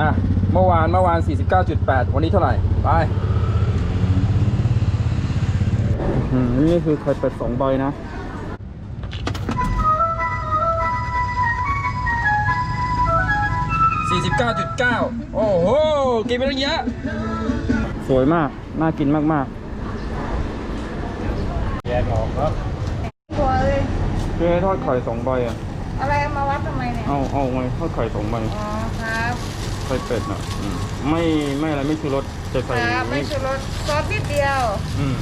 อะ เมื่อวานเมื่อวาน 49.8 วันนี้เท่าไหร่ ไปอืมนี่คือไข่เป็ดสองใบนะ49.9 โอ้โห กินไปตั้งเยอะ สวยมาก น่ากินมากตัวเลยๆเจ๊ทอดไข่สองใบอะ อะไรมาวัดทำไมเนี่ย เอาเอาไงทอดไข่สองใบ อ๋อครับ ไข่เป็ดอะอืมไม่ไม่อะไรไม่ชูรสจะคใส่รับไม่ชูรสซอสนิดเดียวอืม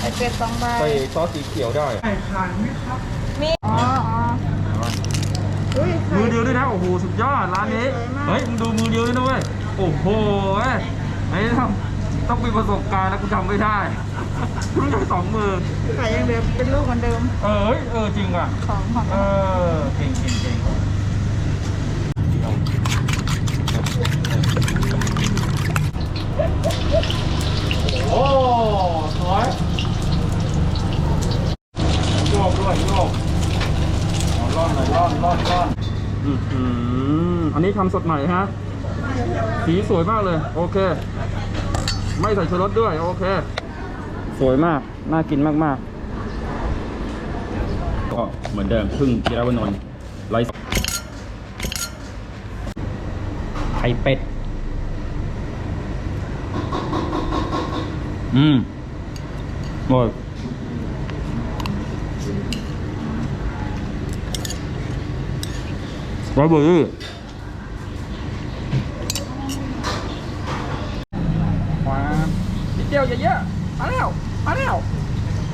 ไอเป็ดสองใบใส่ซอสสีเขียวได้มีอ๋ออ๋ออุ้ยไข่ มือเดียวด้วยนะโอ้โหสุดยอดร้านนี้ สวยมาก เฮ้ยมึงดูมือเดียวด้วยนะเว้ยโอ้โหเว้ยไอ้ต้องต้องมีประสบการณ์นะกูทำไม่ได้กูต้องใช้สองมือไข่ยังเดิมเป็นลูกเหมือนเดิมเออเฮ้ยเออจริงอะ ของของ เออเก่งเก่งเก่งโอ้สวยโยก ด้วยโยกเอาร่อนหน่อยร่อนร่อนร่อนอือหืออันนี้ทำสดใหม่ฮะ สีสวยมากเลย โอเค ไม่ใส่ชูรสด้วย โอเค สวยมาก น่ากินมากๆ ก็เหมือนเดิมพึ่งจิรวนนท์ไลฟ์ไข่เป็ด อืมโอ้ยร้อย เบอร์รี่ความนิดเดียวเยอะๆมาแล้วมาแล้ว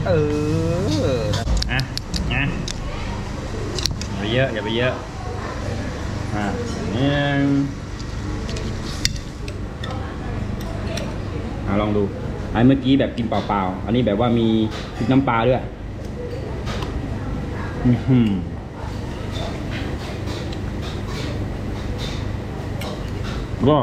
เอออะอะอย่าไปเยอะอย่าไปเยอะอะเนี่ยอะลองดูไอ้เมื่อกี้แบบกินเปล่าๆ อันนี้แบบว่ามีพริกน้ำปลาด้วย อือหือ ก็